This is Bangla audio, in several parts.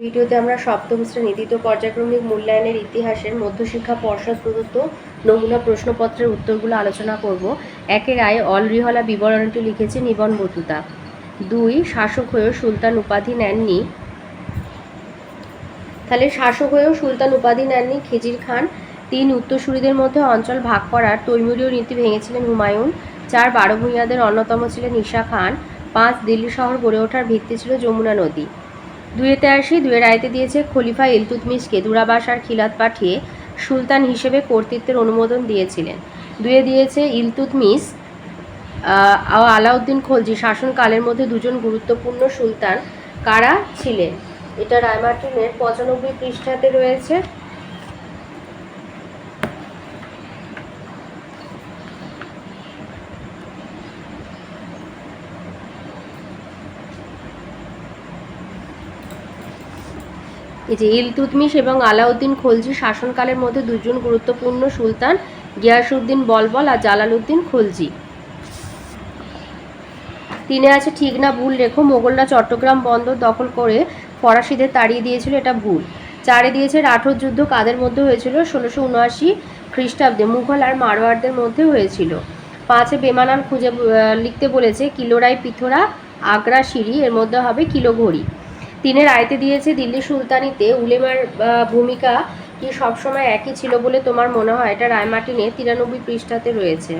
ভিডিওতে আমরা সপ্তম শ্রেণি, দ্বিতীয় পর্যায়ক্রমিক মূল্যায়নের ইতিহাসের মধ্যশিক্ষা পর্ষদ প্রদত্ত নমুনা প্রশ্নপত্রের উত্তরগুলো আলোচনা করব। একের আয় অলরিহলা বিবরণটি লিখেছে নিবন বতুতা। দুই, শাসক হয়েও সুলতান উপাধি নেননি। তাহলে শাসক হয়েও সুলতান উপাধি নেননি খিজির খান। তিন, উত্তরসূরিদের মধ্যে অঞ্চল ভাগ করার তৈমুরীয় নীতি ভেঙেছিলেন হুমায়ুন। চার, বারো ভূঁইয়াদের অন্যতম ছিলেন ঈশা খান। পাঁচ, দিল্লি শহর গড়ে ওঠার ভিত্তি ছিল যমুনা নদী। দুয়েতে আসি, দুয়ের রায়তে দিয়েছে খলিফা ইলতুতমিশকে দূরাবাস আর খিলাত পাঠিয়ে সুলতান হিসেবে কর্তৃত্বের অনুমোদন দিয়েছিলেন। দুয়ে দিয়েছে ইলতুতমিস আলাউদ্দিন খলজি শাসনকালের মধ্যে দুজন গুরুত্বপূর্ণ সুলতান কারা ছিলেন? এটা রায়মার্টিনের পঁচানব্বই পৃষ্ঠাতে রয়েছে। এই যে ইলতুতমিশ এবং আলাউদ্দিন খলজি শাসনকালের মধ্যে দুজন গুরুত্বপূর্ণ সুলতান গিয়াসউদ্দিন বলবল আর জালালউদ্দিন খলজি। তিনে আছে ঠিক না ভুল রেখো, মোগলরা চট্টগ্রাম বন্দর দখল করে ফরাসিদের তাড়িয়ে দিয়েছিল এটা ভুল। চারে দিয়েছে রাঠোর যুদ্ধ কাদের মধ্যে হয়েছিল? ষোলোশো উনআশি খ্রিস্টাব্দে মুঘল আর মারওয়ারদের মধ্যে হয়েছিল। পাঁচে বেমানান খুঁজে লিখতে বলেছে কিলোরাই পিথোরা আগ্রা সিঁড়ি এর মধ্যে হবে কিলো ঘড়ি তিনের আয়তে দিয়েছে দিল্লি সুলতানিতে। উলেমার ভূমিকা কি সবসময় একই ছিল বলে তোমার মনে হয়? এটা রায়মার্টিনে তিরানব্বই পৃষ্ঠাতে রয়েছে।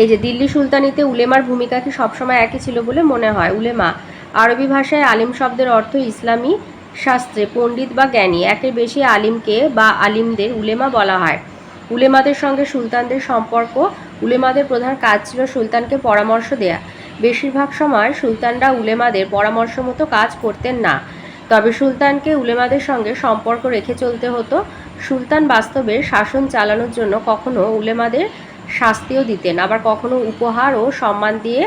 এই যে দিল্লি সুলতানিতে উলেমার ভূমিকা কি সবসময় একই ছিল বলে মনে হয়? উলেমা, আরবি ভাষায় আলিম শব্দের অর্থ ইসলামী শাস্ত্রে, পণ্ডিত বা জ্ঞানী। একের বেশি আলিমকে বা আলিমদের উলেমা বলা হয়। উলেমাদের সঙ্গে সুলতানদের সম্পর্ক, উলেমাদের প্রধান কাজ ছিল সুলতানকে পরামর্শ দেয়া। বেশিরভাগ সময় সুলতানরা উলেমাদের পরামর্শ মতো কাজ করতেন না। তবে সুলতানকে উলেমাদের সঙ্গে সম্পর্ক রেখে চলতে হতো। সুলতান বাস্তবে শাসন চালানোর জন্য কখনো উলেমাদের শাস্তিও দিতেন, আবার কখনো উপহার ও সম্মান দিয়ে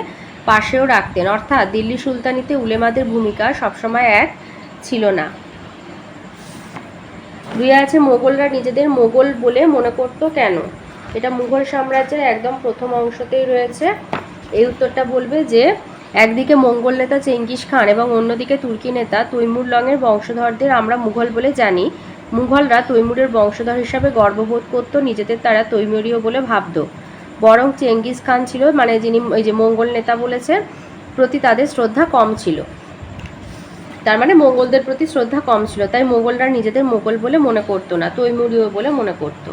পাশেও রাখতেন। অর্থাৎ দিল্লি সুলতানিতে উলেমাদের ভূমিকা সবসময় এক ছিল না। দুই আছে মোগলরা নিজেদের মোগল বলে মনে করতো কেন? এটা মুঘল সাম্রাজ্যের একদম প্রথম অংশতেই রয়েছে। এই উত্তরটা বলবে যে, একদিকে মঙ্গল নেতা চেঙ্গিস খান এবং অন্যদিকে তুর্কি নেতা তৈমুর লংয়ের বংশধরদের আমরা মুঘল বলে জানি। মুঘলরা তৈমুরের বংশধর হিসাবে গর্ববোধ করত, নিজেদের তারা তৈমুরীয় বলে ভাবত। বরং চেঙ্গিস খান ছিল মানে যিনি এই যে মঙ্গল নেতা বলেছে, প্রতি তাদের শ্রদ্ধা কম ছিল। তার মানে মোগলদের প্রতি শ্রদ্ধা কম ছিল, তাই মোগলরা নিজেদের মোগল বলে মনে করতো না, তৈমুরীয় বলে মনে করতো।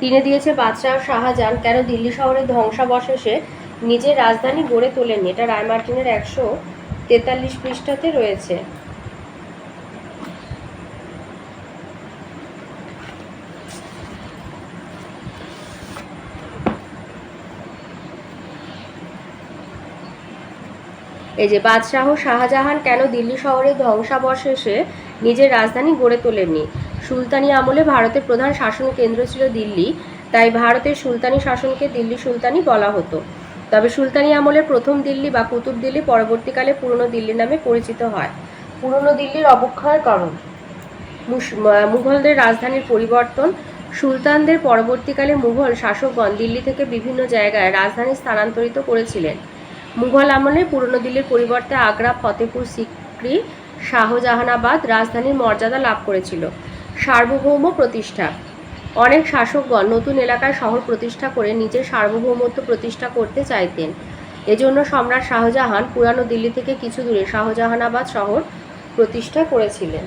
তিনি দিয়েছে বাদশাহ শাহজাহান, কেন দিল্লি শহরের ধ্বংসাবশেষে নিজের রাজধানী গড়ে তোলেননি এটা রায়মার্টিনের একশো তেতাল্লিশ পৃষ্ঠাতে রয়েছে। এই যে, বাদশাহ শাহজাহান কেন দিল্লি শহরের ধ্বংসাবশেষে নিজের রাজধানী গড়ে তোলেননি? সুলতানি আমলে ভারতের প্রধান শাসন কেন্দ্র ছিল দিল্লি, তাই ভারতের সুলতানি শাসনকে দিল্লি সুলতানি বলা হতো। তবে সুলতানি আমলের প্রথম দিল্লি বা কুতুব দিল্লি পরবর্তীকালে পুরনো দিল্লি নামে পরিচিত হয়। পুরনো দিল্লির অবক্ষয়ের কারণ। মুঘলদের রাজধানীর পরিবর্তন। সুলতানদের পরবর্তীকালে মুঘল শাসকগণ দিল্লি থেকে বিভিন্ন জায়গায় রাজধানী স্থানান্তরিত করেছিলেন। মুঘল আমলে পুরনো দিল্লির পরিবর্তে আগ্রা ফতেপুর সিক্রি, শাহজাহানাবাদ রাজধানীর মর্যাদা লাভ করেছিল। সার্বভৌম প্রতিষ্ঠা। অনেক শাসকগণ নতুন এলাকায় শহর প্রতিষ্ঠা করে নিজের সার্বভৌমত্ব প্রতিষ্ঠা করতে চাইতেন। এজন্য সম্রাট শাহজাহান পুরানো দিল্লি থেকে কিছু দূরে শাহজাহানাবাদ শহর প্রতিষ্ঠা করেছিলেন।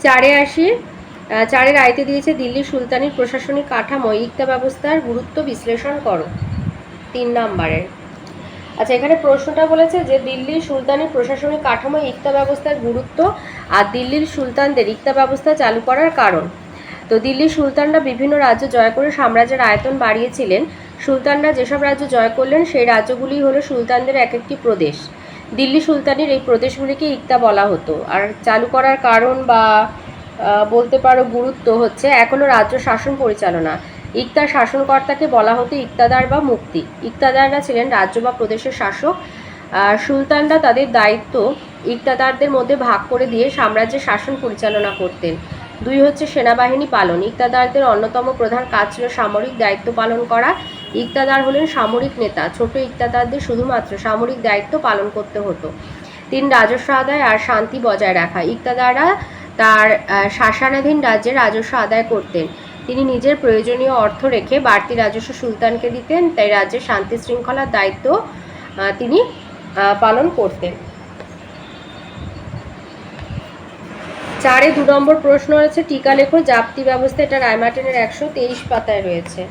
চারে আসি আহ, চারের আয়তে দিয়েছে দিল্লি সুলতানির প্রশাসনিক কাঠামো ইকতা ব্যবস্থার গুরুত্ব বিশ্লেষণ করো। তিন নাম্বারের আচ্ছা এখানে প্রশ্নটা বলেছে যে দিল্লির সুলতানি প্রশাসনিক কাঠামো ইকতা ব্যবস্থার গুরুত্ব আর দিল্লির সুলতানদের ইক্তা ব্যবস্থা চালু করার কারণ। তো দিল্লির সুলতানরা বিভিন্ন রাজ্য জয় করে সাম্রাজ্যের আয়তন বাড়িয়েছিলেন। সুলতানরা যেসব রাজ্য জয় করলেন, সেই রাজ্যগুলি হলো সুলতানদের এক একটি প্রদেশ। দিল্লি সুলতানের এই প্রদেশগুলিকে ইকতা বলা হতো। আর চালু করার কারণ বা বলতে পারো গুরুত্ব হচ্ছে এখনও রাজ্য শাসন পরিচালনা। ইকতার শাসনকর্তাকে বলা হতো ইকতাদার বা মুক্তি। ইকতাদাররা ছিলেন রাজ্য বা প্রদেশের শাসক। সুলতানরা তাদের দায়িত্ব ইকতাদারদের মধ্যে ভাগ করে দিয়ে সাম্রাজ্যের শাসন পরিচালনা করতেন। দুই হচ্ছে সেনাবাহিনী পালন। ইকতাদারদের অন্যতম প্রধান কাজ ছিল সামরিক দায়িত্ব পালন করা। ইকতাদার হলেন সামরিক নেতা। ছোট ইকতাদারদের শুধুমাত্র সামরিক দায়িত্ব পালন করতে হতো। তিন, রাজস্ব আদায় আর শান্তি বজায় রাখা। ইকতাদাররা তার শাসনাধীন রাজ্যে রাজস্ব আদায় করতেন। তিনি নিজের প্রয়োজনীয় অর্থ রেখে বাড়তি রাজস্ব সুলতানকে দিতেন, তাই রাজ্যের শান্তি শৃঙ্খলার দায়িত্ব তিনি পালন করতেন। চারে দু নম্বর প্রশ্ন রয়েছে টিকা লেখো জাপ্তি ব্যবস্থা এটা রায়মার্টিনের একশো তেইশ পাতায় রয়েছে।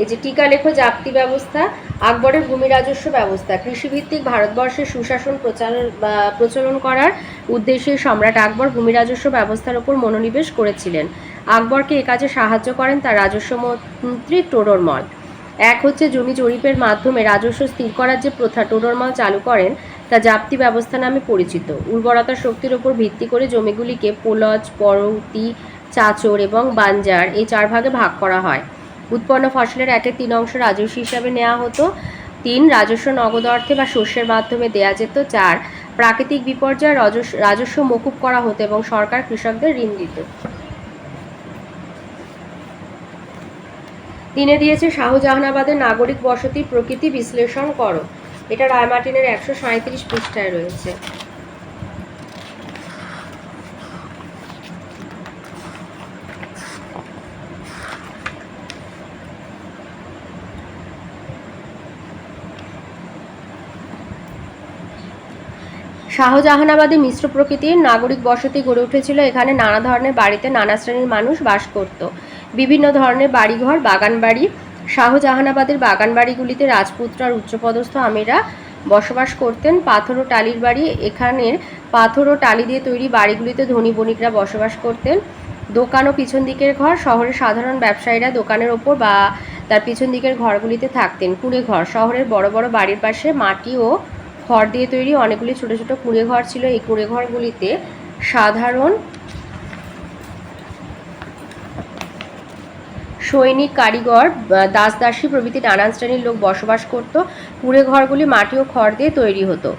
এই যে টিকা লেখো জাপ্তি ব্যবস্থা, আকবরের ভূমি রাজস্ব ব্যবস্থা, কৃষিভিত্তিক ভারতবর্ষের সুশাসন প্রচার প্রচলন করার উদ্দেশ্যে সম্রাট আকবর ভূমি রাজস্ব ব্যবস্থার ওপর মনোনিবেশ করেছিলেন। আকবরকে এ কাজে সাহায্য করেন তার রাজস্ব মন্ত্রী টোডরমল এক হচ্ছে জমি জরিপের মাধ্যমে রাজস্ব স্থির করার যে প্রথা টোডরমল চালু করেন, তা জাপ্তি ব্যবস্থা নামে পরিচিত। উর্বরতা শক্তির ওপর ভিত্তি করে জমিগুলিকে পোলজ পরৌতি চাচর এবং বাঞ্জার এই চার ভাগে ভাগ করা হয়। উৎপন্ন ফসলের একের তিন অংশ রাজস্ব হিসাবে নেওয়া হতো। তিন, রাজস্ব, নগদ অর্থে বা শস্যের মাধ্যমে দেয়া যেত। চার, প্রাকৃতিক বিপর্যয় রাজস্ব রাজস্ব মকুব করা হতো এবং সরকার কৃষকদের ঋণ দিত। তিনে দিয়েছে শাহজাহানাবাদের নাগরিক বসতি প্রকৃতি বিশ্লেষণ করো। এটা রায়মার্টিনের একশো সাঁত্রিশ পৃষ্ঠায় রয়েছে। শাহজাহানাবাদে মিশ্র প্রকৃতির নাগরিক বসতি গড়ে উঠেছিল। এখানে নানা ধরনের বাড়িতে নানা শ্রেণির মানুষ বাস করত। বিভিন্ন ধরনের বাড়িঘর বাগান বাড়ি শাহজাহানাবাদের বাগান বাড়িগুলিতে রাজপুত্র আর উচ্চপদস্থ আমিরা বসবাস করতেন। পাথর ও টালির বাড়ি, এখানের পাথর ও টালি দিয়ে তৈরি বাড়িগুলিতে ধনী বণিকরা বসবাস করতেন। দোকান ও পিছন দিকের ঘর, শহরের সাধারণ ব্যবসায়ীরা দোকানের ওপর বা তার পিছন দিকের ঘরগুলিতে থাকতেন। কুঁড়ে ঘর, শহরের বড় বড় বাড়ির পাশে মাটি ও খড় দিয়ে তৈরি অনেকগুলি ছোট ছোট কুঁড়ে ঘর ছিল। এই কুঁড়ে ঘরগুলিতে সাধারণ সৈনিক, কারিগর দাস দাসী প্রভৃতি নানান শ্রেণির লোক বসবাস করত। কুঁড়ে ঘরগুলি মাটি ও খড় দিয়ে তৈরি হতো।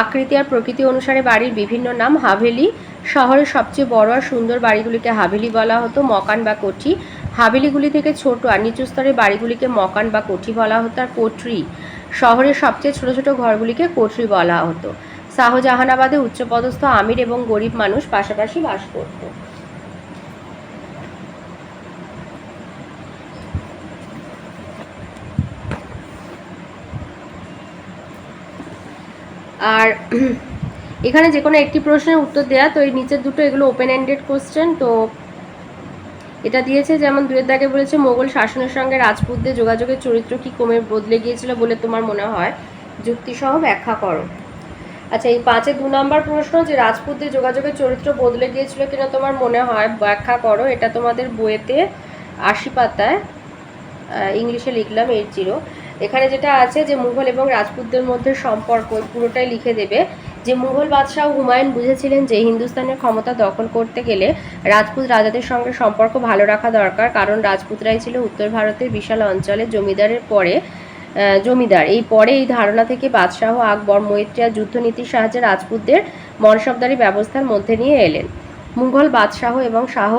আকৃতি আর প্রকৃতি অনুসারে বাড়ির বিভিন্ন নাম হাভেলি। শহরের সবচেয়ে বড় আর সুন্দর বাড়িগুলিকে হাভেলি বলা হতো, মকান বা কোঠি। হাভেলিগুলি থেকে ছোট আর নিচু স্তরের বাড়িগুলিকে মকান বা কোঠি বলা হতো, আর কোঠরি। শহরের সবচেয়ে ছোট ছোট ঘরগুলিকে কোঠরি বলা হতো। শাহজাহানাবাদে উচ্চপদস্থ আমির এবং গরিব মানুষ পাশাপাশি বাস করত। আর এখানে যে কোনো একটি প্রশ্নের উত্তর দেয়া, তো এই নিচের দুটো এগুলো ওপেন এন্ডেড কোশ্চেন তো এটা দিয়েছে, যেমন দুয়ের দাগে বলেছে, মোগল শাসনের সঙ্গে রাজপুতদের যোগাযোগের চরিত্র কি কমে বদলে গিয়েছিল বলে তোমার মনে হয়? যুক্তিসহ ব্যাখ্যা করো। আচ্ছা এই পাঁচে দু নম্বর প্রশ্ন যে রাজপুতদের যোগাযোগের চরিত্র বদলে গিয়েছিল কিনা তোমার মনে হয়? ব্যাখ্যা করো, এটা তোমাদের বইয়েতে আশি পাতায় ইংলিশে লিখলাম এইট জিরো। এখানে যেটা আছে যে মুঘল এবং রাজপুতদের মধ্যে সম্পর্ক, পুরোটাই লিখে দেবে। যে মুঘল বাদশাহ হুমায়ুন বুঝেছিলেন যে হিন্দুস্তানের ক্ষমতা দখল করতে গেলে রাজপুত রাজাদের সঙ্গে সম্পর্ক ভালো রাখা দরকার, কারণ রাজপুতরাই ছিল উত্তর ভারতের বিশাল অঞ্চলে জমিদারের পরে জমিদার। এই পরে এই ধারণা থেকে বাদশাহ, আকবর, মৈত্রিয়া যুদ্ধনীতির সাহায্যে রাজপুতদের মনসবদারি ব্যবস্থার মধ্যে নিয়ে এলেন। মুঘল বাদশাহ এবং শাহ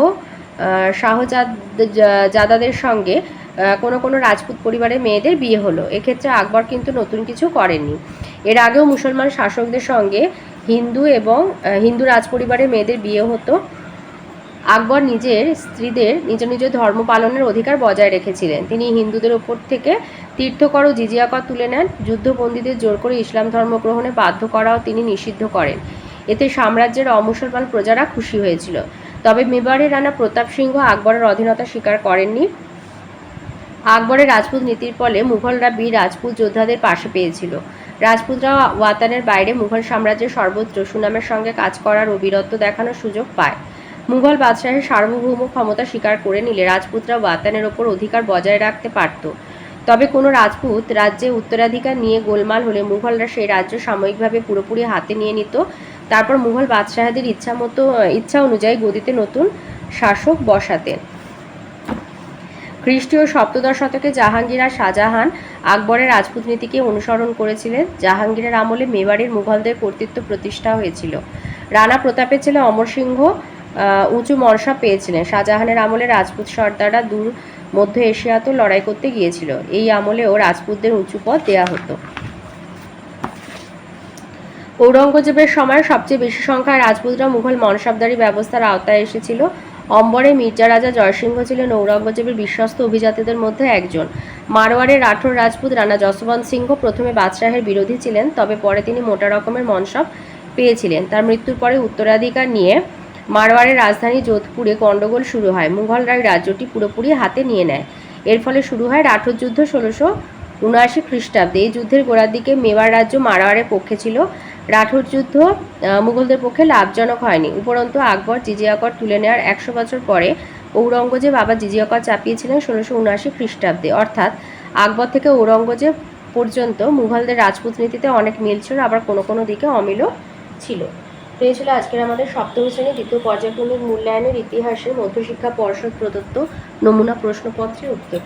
শাহজাদ জাদাদের সঙ্গে কোনো কোনো রাজপুত পরিবারের মেয়েদের বিয়ে হলো। এক্ষেত্রে আকবর কিন্তু নতুন কিছু করেননি। এর আগেও মুসলমান শাসকদের সঙ্গে হিন্দু এবং হিন্দু রাজপরিবারের মেয়েদের বিয়ে হতো। আকবর নিজের স্ত্রীদের নিজ নিজ ধর্ম পালনের অধিকার বজায় রেখেছিলেন। তিনি হিন্দুদের ওপর থেকে তীর্থকর ও জিজিয়া কর তুলে নেন। যুদ্ধবন্দীদের জোর করে ইসলাম ধর্ম গ্রহণে বাধ্য করাও তিনি নিষিদ্ধ করেন। এতে সাম্রাজ্যের অমুসলমান প্রজারা খুশি হয়েছিল। তবে মেবারের রানা প্রতাপ সিংহ আকবরের অধীনতা স্বীকার করেননি। আকবরের রাজপুত নীতির ফলে মুঘলরা বীর রাজপুত যোদ্ধাদের পাশে পেয়েছিল। রাজপুতরা ওয়াতানের বাইরে মুঘল সাম্রাজ্যের সর্বত্র সুনামের সঙ্গে কাজ করার ও বীরত্ব দেখানোর সুযোগ পায়। মুঘল বাদশাহের সার্বভৌম ক্ষমতা স্বীকার করে নিলে রাজপুতরা ওয়াতানের ওপর অধিকার বজায় রাখতে পারত। তবে কোনো রাজপুত রাজ্যে উত্তরাধিকার নিয়ে গোলমাল হলে মুঘলরা সেই রাজ্য সাময়িকভাবে পুরোপুরি হাতে নিয়ে নিত। তারপর মুঘল বাদশাহদের ইচ্ছা মতো, ইচ্ছা অনুযায়ী গদিতে নতুন শাসক বসাতেন। খ্রিস্টীয় সপ্তদশ শতকে জাহাঙ্গীর আর শাহজাহান আকবরের রাজপুত নীতিকে অনুসরণ করেছিলেন। জাহাঙ্গীরের আমলে মেবাড়ির মুঘলদের কর্তৃত্ব প্রতিষ্ঠা হয়েছিল। রানা প্রতাপের ছেলে অমর সিংহ উঁচু মনসা পেয়েছিলেন। শাহজাহানের আমলে রাজপুত সর্দাররা দূর মধ্য এশিয়াতেও লড়াই করতে গিয়েছিল। এই আমলেও রাজপুতদের উঁচু পদ দেয়া হতো। ঔরঙ্গজেবের সময় সবচেয়ে বেশি সংখ্যায় রাজপুতরা মুঘল মনসাবদারি ব্যবস্থার আওতায় এসেছিল। অম্বরে মির্জা রাজা জয়সিংহ ছিলেন ঔরঙ্গজেবের বিশ্বস্ত অভিজাতদের মধ্যে একজন। মারওয়ারের রাঠোর রাজপুত রানা যশবন্ত সিংহ প্রথমে বাদশাহের বিরোধী ছিলেন, তবে পরে তিনি মোটা রকমের মনসব পেয়েছিলেন। তার মৃত্যুর পরে উত্তরাধিকার নিয়ে মারওয়ারের রাজধানী যোধপুরে গণ্ডগোল শুরু হয়। মুঘলরা রাজ্যটি পুরোপুরি হাতে নিয়ে নেয়। এর ফলে শুরু হয় রাঠোর যুদ্ধ ষোলোশো উনআশি খ্রিস্টাব্দে। এই যুদ্ধের গোড়ার দিকে মেওয়ার রাজ্য মারওয়ারের পক্ষে ছিল। রাঠোর যুদ্ধ মুঘলদের পক্ষে লাভজনক হয়নি। উপরন্তু আকবর জিজিয়া কর তুলে নেওয়ার একশো বছর পরে ঔরঙ্গজেব আবার জিজিয়া কর চাপিয়েছিলেন ষোলোশো উনআশি খ্রিস্টাব্দে। অর্থাৎ আকবর থেকে ঔরঙ্গজেব পর্যন্ত মুঘলদের রাজপুত নীতিতে অনেক মিল ছিল, আবার কোনো কোনো দিকে অমিলও ছিল। তো এই ছিল আজকের আমাদের সপ্তম শ্রেণি, দ্বিতীয় পর্যায়ক্রমিক মূল্যায়নের ইতিহাসের মধ্যশিক্ষা পর্ষদ প্রদত্ত নমুনা প্রশ্নপত্রের উত্তর।